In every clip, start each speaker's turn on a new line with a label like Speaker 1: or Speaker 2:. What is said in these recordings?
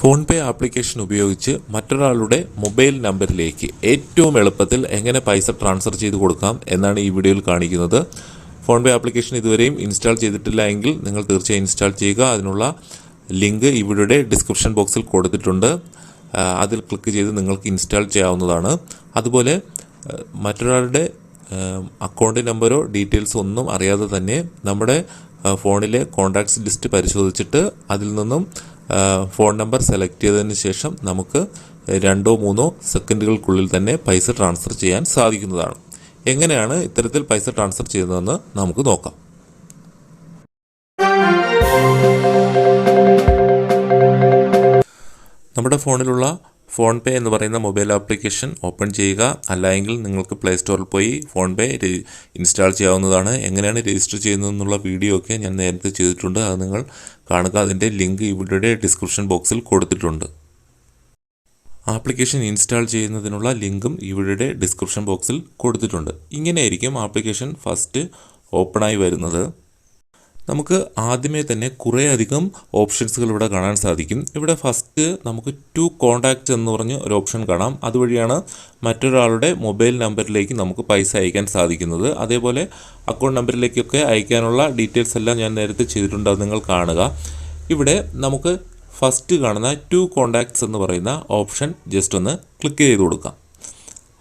Speaker 1: Phone പേ application ഉപയോഗിച്ച് മറ്റൊരാളുടെ mobile നമ്പറിലേക്ക് ഏറ്റവും എളുപ്പത്തിൽ എങ്ങനെ പൈസ ട്രാൻസ്ഫർ ചെയ്ത് കൊടുക്കാം എന്നാണ് ഈ വീഡിയോയിൽ കാണിക്കുന്നത്. ഫോൺ പേ ആപ്ലിക്കേഷൻ ഇതുവരെയും ഇൻസ്റ്റാൾ ചെയ്തിട്ടില്ല എങ്കിൽ നിങ്ങൾ തീർച്ചയായും ഇൻസ്റ്റാൾ ചെയ്യുക. അതിനുള്ള ലിങ്ക് വീഡിയോയുടെ ഡിസ്ക്രിപ്ഷൻ ബോക്സിൽ കൊടുത്തിട്ടുണ്ട്. അതിൽ ക്ലിക്ക് ചെയ്ത് നിങ്ങൾക്ക് ഇൻസ്റ്റാൾ ചെയ്യാവുന്നതാണ്. അതുപോലെ മറ്റൊരാളുടെ അക്കൗണ്ട് നമ്പറോ ഡീറ്റെയിൽസോ ഒന്നും അറിയാതെ തന്നെ നമ്മുടെ ഫോണിലെ കോൺടാക്ട്സ് ലിസ്റ്റ് പരിശോധിച്ചിട്ട് അതിൽ നിന്നും ഫോൺ നമ്പർ സെലക്ട് ചെയ്തതിന് ശേഷം നമുക്ക് രണ്ടോ മൂന്നോ സെക്കൻഡുകൾക്കുള്ളിൽ തന്നെ പൈസ ട്രാൻസ്ഫർ ചെയ്യാൻ സാധിക്കുന്നതാണ്. എങ്ങനെയാണ് ഇത്തരത്തിൽ പൈസ ട്രാൻസ്ഫർ ചെയ്യുന്നതെന്ന് നമുക്ക് നോക്കാം. നമ്മുടെ ഫോണിലുള്ള ഫോൺ പേ എന്ന് പറയുന്ന മൊബൈൽ ആപ്ലിക്കേഷൻ ഓപ്പൺ ചെയ്യുക. അല്ലെങ്കിൽ നിങ്ങൾക്ക് പ്ലേ സ്റ്റോറിൽ പോയി ഫോൺ പേ ഇൻസ്റ്റാൾ ചെയ്യാവുന്നതാണ്. എങ്ങനെയാണ് രജിസ്റ്റർ ചെയ്യുന്നതെന്നുള്ള വീഡിയോ ഒക്കെ ഞാൻ നേരത്തെ ചെയ്തിട്ടുണ്ട്. അത് നിങ്ങൾ കാണുക. അതിന്റെ ലിങ്ക് ഇവിടെ ഡിസ്ക്രിപ്ഷൻ ബോക്സിൽ കൊടുത്തിട്ടുണ്ട്. ആപ്ലിക്കേഷൻ ഇൻസ്റ്റാൾ ചെയ്യുന്നതിനുള്ള ലിങ്കും ഇവിടെ ഡിസ്ക്രിപ്ഷൻ ബോക്സിൽ കൊടുത്തിട്ടുണ്ട്. ഇങ്ങനെയായിരിക്കും ആപ്ലിക്കേഷൻ ഫസ്റ്റ് ഓപ്പണായി വരുന്നത്. നമുക്ക് ആദ്യമേ തന്നെ കുറേ അധികം ഓപ്ഷൻസുകൾ ഇവിടെ കാണാൻ സാധിക്കും. ഇവിടെ ഫസ്റ്റ് നമുക്ക് ടു കോണ്ടാക്ട്സ് എന്ന് പറഞ്ഞ് ഒരു ഓപ്ഷൻ കാണാം. അതുവഴിയാണ് മറ്റൊരാളുടെ മൊബൈൽ നമ്പറിലേക്ക് നമുക്ക് പൈസ അയക്കാൻ സാധിക്കുന്നത്. അതേപോലെ അക്കൗണ്ട് നമ്പറിലേക്കൊക്കെ അയക്കാനുള്ള ഡീറ്റെയിൽസ് എല്ലാം ഞാൻ നേരത്തെ ചെയ്തിട്ടുണ്ട്. അത് നിങ്ങൾ കാണുക. ഇവിടെ നമുക്ക് ഫസ്റ്റ് കാണുന്ന ടു കോണ്ടാക്ട്സ് എന്ന് പറയുന്ന ഓപ്ഷൻ ജസ്റ്റ് ഒന്ന് ക്ലിക്ക് ചെയ്ത് കൊടുക്കാം.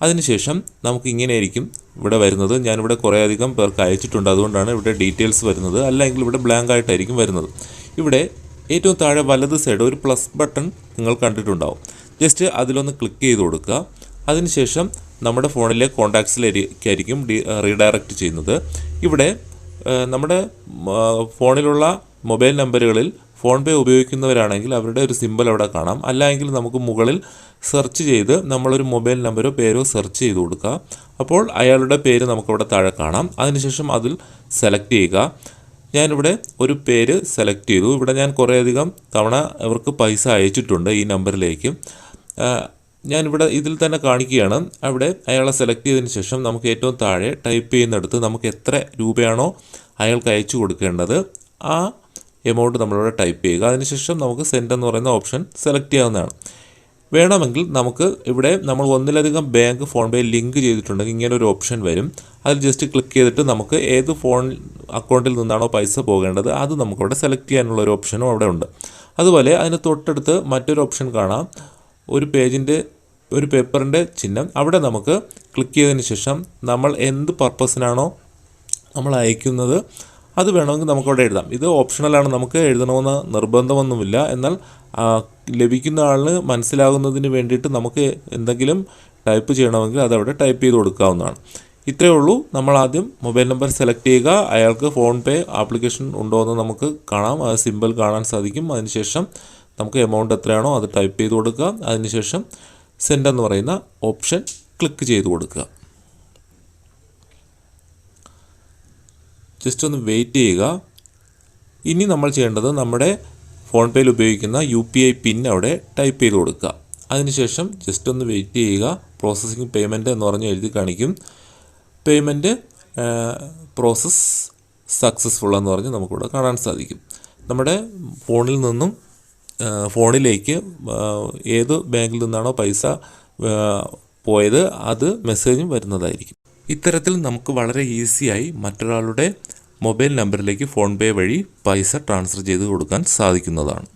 Speaker 1: അതിനുശേഷം നമുക്ക് ഇങ്ങനെയായിരിക്കും ഇവിടെ വരുന്നത്. ഞാനിവിടെ കുറേ അധികം പേർക്ക് അയച്ചിട്ടുണ്ട്. അതുകൊണ്ടാണ് ഇവിടെ ഡീറ്റെയിൽസ് വരുന്നത്. അല്ലെങ്കിൽ ഇവിടെ ബ്ലാങ്ക് ആയിട്ടായിരിക്കും വരുന്നത്. ഇവിടെ ഏറ്റവും താഴെ വലത് സൈഡ് ഒരു പ്ലസ് ബട്ടൺ നിങ്ങൾ കണ്ടിട്ടുണ്ടാവും. ജസ്റ്റ് അതിലൊന്ന് ക്ലിക്ക് ചെയ്ത് കൊടുക്കുക. അതിനുശേഷം നമ്മുടെ ഫോണിലെ കോണ്ടാക്ട്സിലേക്കായിരിക്കും റീഡയറക്റ്റ് ചെയ്യുന്നത്. ഇവിടെ നമ്മുടെ ഫോണിലുള്ള മൊബൈൽ നമ്പറുകളിൽ ഫോൺ പേ ഉപയോഗിക്കുന്നവരാണെങ്കിൽ അവരുടെ ഒരു സിമ്പിൾ അവിടെ കാണാം. അല്ലെങ്കിൽ നമുക്ക് മുകളിൽ സെർച്ച് ചെയ്ത് നമ്മളൊരു മൊബൈൽ നമ്പരോ പേരോ സെർച്ച് ചെയ്ത് കൊടുക്കുക അപ്പോൾ അയാളുടെ പേര് നമുക്കവിടെ താഴെ കാണാം. അതിനുശേഷം അതിൽ സെലക്ട് ചെയ്യുക. ഞാനിവിടെ ഒരു പേര് സെലക്ട് ചെയ്തു. ഇവിടെ ഞാൻ കുറേയധികം തവണ അവർക്ക് പൈസ അയച്ചിട്ടുണ്ട് ഈ നമ്പറിലേക്ക് ഞാനിവിടെ ഇതിൽ തന്നെ കാണിക്കുകയാണ്. അവിടെ അയാളെ സെലക്ട് ചെയ്തതിന് ശേഷം നമുക്ക് ഏറ്റവും താഴെ ടൈപ്പ് ചെയ്യുന്നിടത്ത് നമുക്ക് എത്ര രൂപയാണോ അയാൾക്ക് അയച്ചു കൊടുക്കേണ്ടത്. ആ എമൗണ്ട് നമ്മളിവിടെ ടൈപ്പ് ചെയ്യുക. അതിനുശേഷം നമുക്ക് സെൻഡ് എന്ന് പറയുന്ന ഓപ്ഷൻ സെലക്ട് ചെയ്യാവുന്നതാണ്. വേണമെങ്കിൽ നമുക്ക് ഇവിടെ നമ്മൾ ഒന്നിലധികം ബാങ്ക് ഫോൺ പേ ലിങ്ക് ചെയ്തിട്ടുണ്ടെങ്കിൽ ഇങ്ങനെ ഒരു ഓപ്ഷൻ വരും. അതിൽ ജസ്റ്റ് ക്ലിക്ക് ചെയ്തിട്ട് നമുക്ക് ഏത് ഫോൺ അക്കൗണ്ടിൽ നിന്നാണോ പൈസ പോകേണ്ടത് അത് നമുക്കവിടെ സെലക്ട് ചെയ്യാനുള്ള ഒരു ഓപ്ഷനും അവിടെ ഉണ്ട്. അതുപോലെ അതിന് തൊട്ടടുത്ത് മറ്റൊരു ഓപ്ഷൻ കാണാം. ഒരു പേജിന്റെ ഒരു പേപ്പറിന്റെ ചിഹ്നം. അവിടെ നമുക്ക് ക്ലിക്ക് ചെയ്തതിന് ശേഷം നമ്മൾ എന്ത് പർപ്പസിനാണോ നമ്മൾ അയക്കുന്നത് അത് വേണമെങ്കിൽ നമുക്കവിടെ എഴുതാം. ഇത് ഓപ്ഷണലാണ് നമുക്ക് എഴുതണമെന്ന് നിർബന്ധമൊന്നുമില്ല. എന്നാൽ ലഭിക്കുന്ന ആളിന് മനസ്സിലാകുന്നതിന് വേണ്ടിയിട്ട് നമുക്ക് എന്തെങ്കിലും ടൈപ്പ് ചെയ്യണമെങ്കിൽ അതവിടെ ടൈപ്പ് ചെയ്ത് കൊടുക്കാവുന്നതാണ്. ഇത്രയേ ഉള്ളൂ. നമ്മൾ ആദ്യം മൊബൈൽ നമ്പർ സെലക്ട് ചെയ്യുക. അയാൾക്ക് ഫോൺ പേ ആപ്ലിക്കേഷൻ ഉണ്ടോ എന്ന് നമുക്ക് കാണാം. ആ സിമ്പിൾ കാണാൻ സാധിക്കും. അതിനുശേഷം നമുക്ക് എമൗണ്ട് എത്രയാണോ അത് ടൈപ്പ് ചെയ്ത് കൊടുക്കുക. അതിനുശേഷം സെൻഡ് എന്ന് പറയുന്ന ഓപ്ഷൻ ക്ലിക്ക് ചെയ്ത് കൊടുക്കുക. ജസ്റ്റ് ഒന്ന് വെയിറ്റ് ചെയ്യുക. ഇനി നമ്മൾ ചെയ്യേണ്ടത് നമ്മുടെ ഫോൺ പേയിൽ ഉപയോഗിക്കുന്ന യു പി ഐ പിൻ അവിടെ ടൈപ്പ് ചെയ്ത് കൊടുക്കുക. അതിനുശേഷം ജസ്റ്റ് ഒന്ന് വെയിറ്റ് ചെയ്യുക. പ്രോസസ്സിംഗ് പേയ്മെന്റ് എന്ന് പറഞ്ഞ് എഴുതി കാണിക്കും. പേയ്മെന്റ് പ്രോസസ്സ് സക്സസ്ഫുൾ എന്ന് പറഞ്ഞ് നമുക്കിവിടെ കാണാൻ സാധിക്കും. നമ്മുടെ ഫോണിൽ നിന്നും ഫോണിലേക്ക് ഏത് ബാങ്കിൽ നിന്നാണോ പൈസ പോയത് അത് മെസ്സേജും വരുന്നതായിരിക്കും. ഇത്തരത്തിൽ നമുക്ക് വളരെ ഈസിയായി മറ്റൊരാളുടെ മൊബൈൽ നമ്പറിലേക്ക് ഫോൺ പേ വഴി പൈസ ട്രാൻസ്ഫർ ചെയ്ത് കൊടുക്കാൻ സാധിക്കുന്നതാണ്.